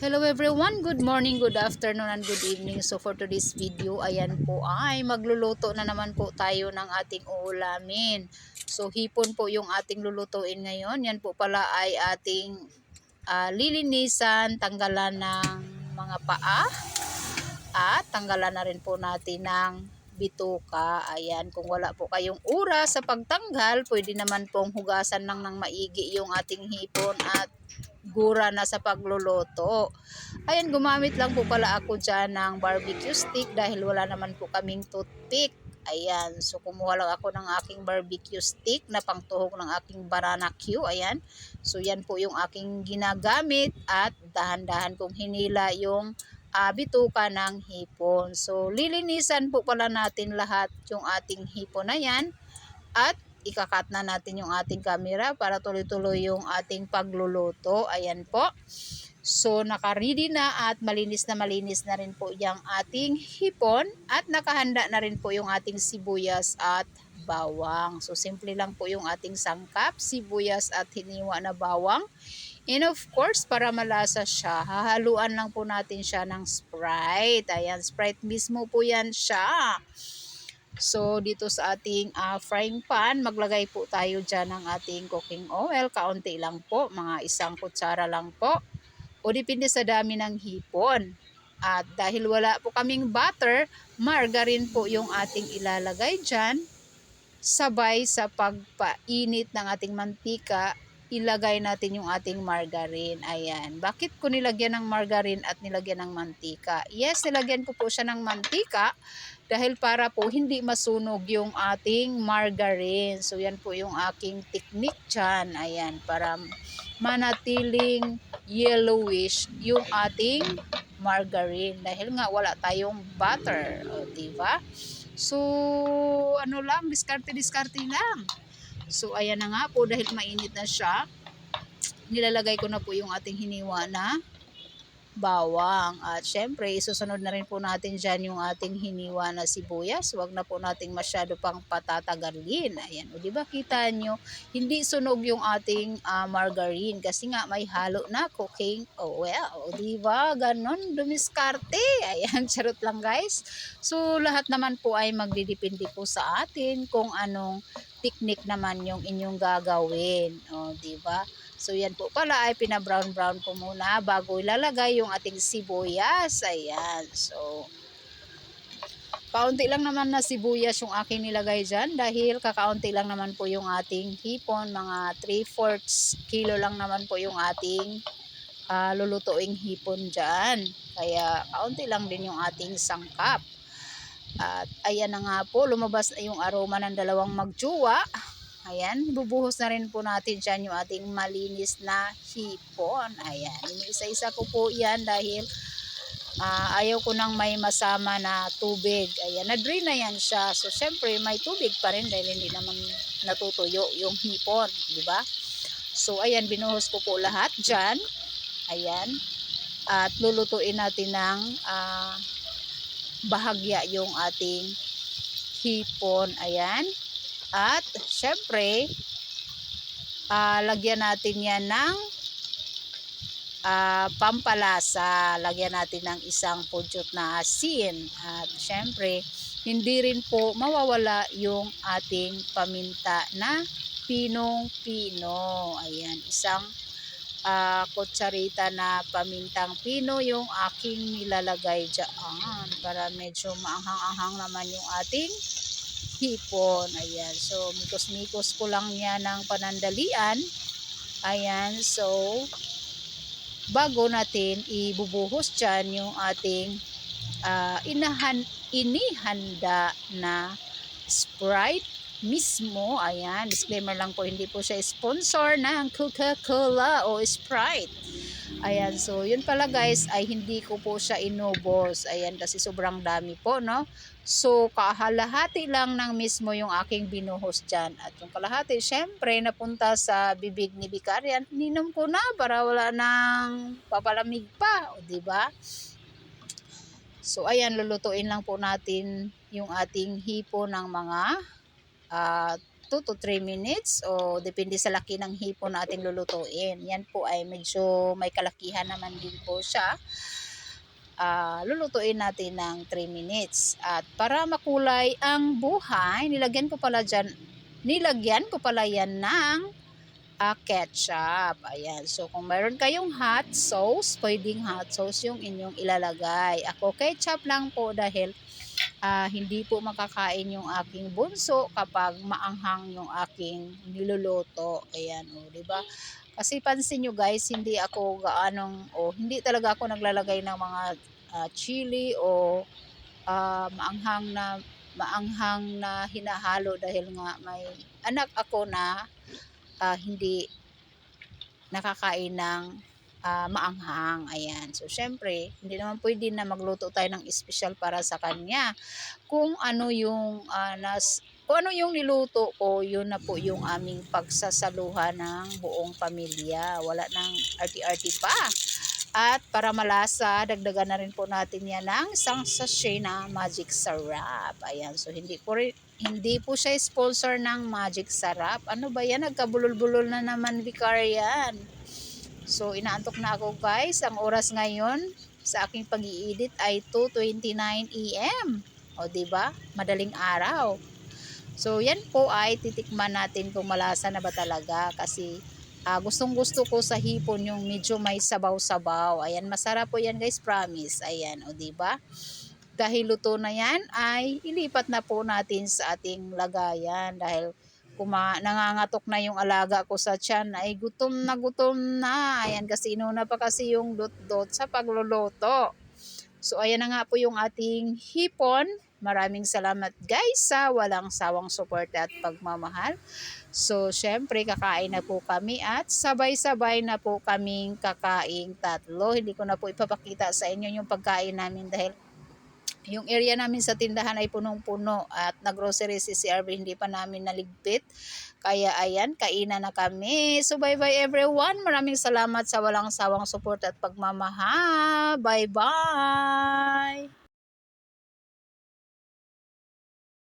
Hello everyone, good morning, good afternoon, and good evening. So for today's video, ayan po ay magluluto na naman po tayo ng ating uulamin. So hipon po yung ating lulutuin ngayon. Yan po pala ay ating ah, lilinisan, tanggalan ng mga paa at tanggalan na rin po natin ng bituka. Ayan, kung wala po kayong oras sa pagtanggal, pwede naman pong hugasan lang ng maigi yung ating hipon at gura na sa pagluluto. Ayan, gumamit lang po pala ako dyan ng barbecue stick dahil wala naman po kaming toothpick. Ayan, so kumuha lang ako ng aking barbecue stick na pangtuhog ng aking banana Q. Ayan, so yan po yung aking ginagamit at dahan-dahan kong hinila yung ah, bituka ng hipon. So lilinisan po pala natin lahat yung ating hipon na yan at ikakat na natin yung ating camera para tuloy-tuloy yung ating pagluluto. Ayan po. So, naka-ready na at malinis na malinis na rin po yung ating hipon at nakahanda na rin po yung ating sibuyas at bawang. So, simple lang po yung ating sangkap, sibuyas at hiniwa na bawang. And of course, para malasa siya, hahaluan lang po natin siya ng Sprite. Ayan, Sprite mismo po yan siya. So, dito sa ating ah, frying pan, maglagay po tayo dyan ng ating cooking oil. Kaunti lang po, mga isang kutsara lang po. O depende sa dami ng hipon. At dahil wala po kaming butter, margarine po yung ating ilalagay dyan. Sabay sa pagpainit ng ating mantika, ilagay natin yung ating margarine. Ayan. Bakit ko nilagyan ng margarine at nilagyan ng mantika? Yes, nilagyan ko po siya ng mantika dahil para po hindi masunog yung ating margarine. So yan po yung aking technique dyan. Ayan, para manatiling yellowish yung ating margarine. Dahil nga wala tayong butter. O, diba? So, ano lang, diskarte-diskarte lang. So, ayan na nga po dahil mainit na siya. Nilalagay ko na po yung ating hiniwa na bawang. At syempre, isusunod na rin po natin dyan yung ating hiniwa na sibuyas. Huwag na po nating masyado pang patatagalin. Ayan, o diba kita nyo, hindi sunog yung ating ah, margarine kasi nga may halo na cooking oil. O diba, ganon, dumiskarte. Ayan, charot lang guys. So, lahat naman po ay magdidepende po sa atin kung anong technique naman yung inyong gagawin. O, diba? So, yan po pala ay pina-brown-brown ko muna bago ilalagay yung ating sibuyas. Ayan. So, kaunti lang naman na sibuyas yung aking nilagay dyan dahil kakaunti lang naman po yung ating hipon. Mga 3 fourths kilo lang naman po yung ating ah, lulutuing hipon dyan. Kaya kaunti lang din yung ating sangkap. At ayan na nga po, lumabas na yung aroma ng dalawang magjuwa. Ayan, bubuhos na rin po natin dyan yung ating malinis na hipon. Ayan, isa-isa ko po yan dahil ah, ayaw ko nang may masama na tubig. Ayan, na-drain na yan siya. So, syempre, may tubig pa rin dahil hindi naman natutuyo yung hipon. Di ba? So, ayan, binuhos ko po lahat dyan. Ayan. At lulutuin natin ng ah, bahagya yung ating hipon. Ayan. At, syempre, ah, lagyan natin yan ng ah, pampalasa. Lagyan natin ng isang pudyot na asin. At, syempre, hindi rin po mawawala yung ating paminta na pinong-pino. Ayan, isang ah, kutsarita na pamintang pino yung aking nilalagay dyan para medyo maanghang-anghang naman yung ating hipon. Ayan. So, mikos-mikos ko lang yan ng panandalian. Ayan. So, bago natin ibubuhos dyan yung ating ah, inahan, inihanda na Sprite mismo. Ayan. Disclaimer lang po, hindi po siya sponsor ng Coca-Cola o Sprite. Ayan, so yun pala guys ay hindi ko po siya inubos. Ayan, kasi sobrang dami po, no? So, kahalahati lang ng mismo yung aking binuhos dyan. At yung kalahati, syempre, napunta sa bibig ni Bikarian. Ninom ko na para wala nang papalamig pa. O, ba? So, ayan, lulutuin lang po natin yung ating hipo ng mga ah, 2 to 3 minutes o depende sa laki ng hipon na ating lulutuin. Yan po ay medyo may kalakihan naman din po siya. Ah, lulutuin natin ng 3 minutes. At para makulay ang buhay, nilagyan ko pala dyan, nilagyan ko pala yan ng ah, ketchup. Ayan. So, kung mayroon kayong hot sauce, pwedeng hot sauce yung inyong ilalagay. Ako, ketchup lang po dahil ah, hindi po makakain yung aking bunso kapag maanghang yung aking niluluto. Ayan, o, di ba? Kasi pansin nyo guys, hindi ako gaanong, o hindi talaga ako naglalagay ng mga ah, chili o ah, maanghang na maanghang na hinahalo dahil nga may anak ako na ah, hindi nakakain ng ah, maanghang. Ayan. So, syempre, hindi naman pwede na magluto tayo ng special para sa kanya. Kung ano yung ah, nas, kung ano yung niluto ko, yun na po yung aming pagsasaluhan ng buong pamilya. Wala nang arti-arti pa. At para malasa, dagdagan na rin po natin yan ng isang sachet na Magic Sarap. Ayan, so hindi po, rin, hindi po siya sponsor ng Magic Sarap. Ano ba yan? Nagkabulol-bulol na naman, Vicarian. So, inaantok na ako guys. Ang oras ngayon sa aking pag-i-edit ay 2.29 AM. O, ba? Madaling araw. So, yan po ay titikman natin kung malasa na ba talaga kasi Ah, gustong gusto ko sa hipon yung medyo may sabaw-sabaw. Ayan, masarap po yan guys, promise. Ayan, o ba? Dahil luto na yan, ay ilipat na po natin sa ating lagayan. Dahil kuma nangangatok na yung alaga ko sa tiyan, ay gutom na gutom na. Ayan, kasi inuna pa kasi yung dot-dot sa pagluluto. So, ayan na nga po yung ating hipon. Maraming salamat guys sa walang sawang suporta at pagmamahal. So, syempre, kakain na po kami at sabay-sabay na po kaming kakaing tatlo. Hindi ko na po ipapakita sa inyo yung pagkain namin dahil yung area namin sa tindahan ay punong-puno at nag-grocery si CRV hindi pa namin naligpit. Kaya ayan, kainan na kami. So bye-bye everyone. Maraming salamat sa walang sawang support at pagmamahal. Bye-bye!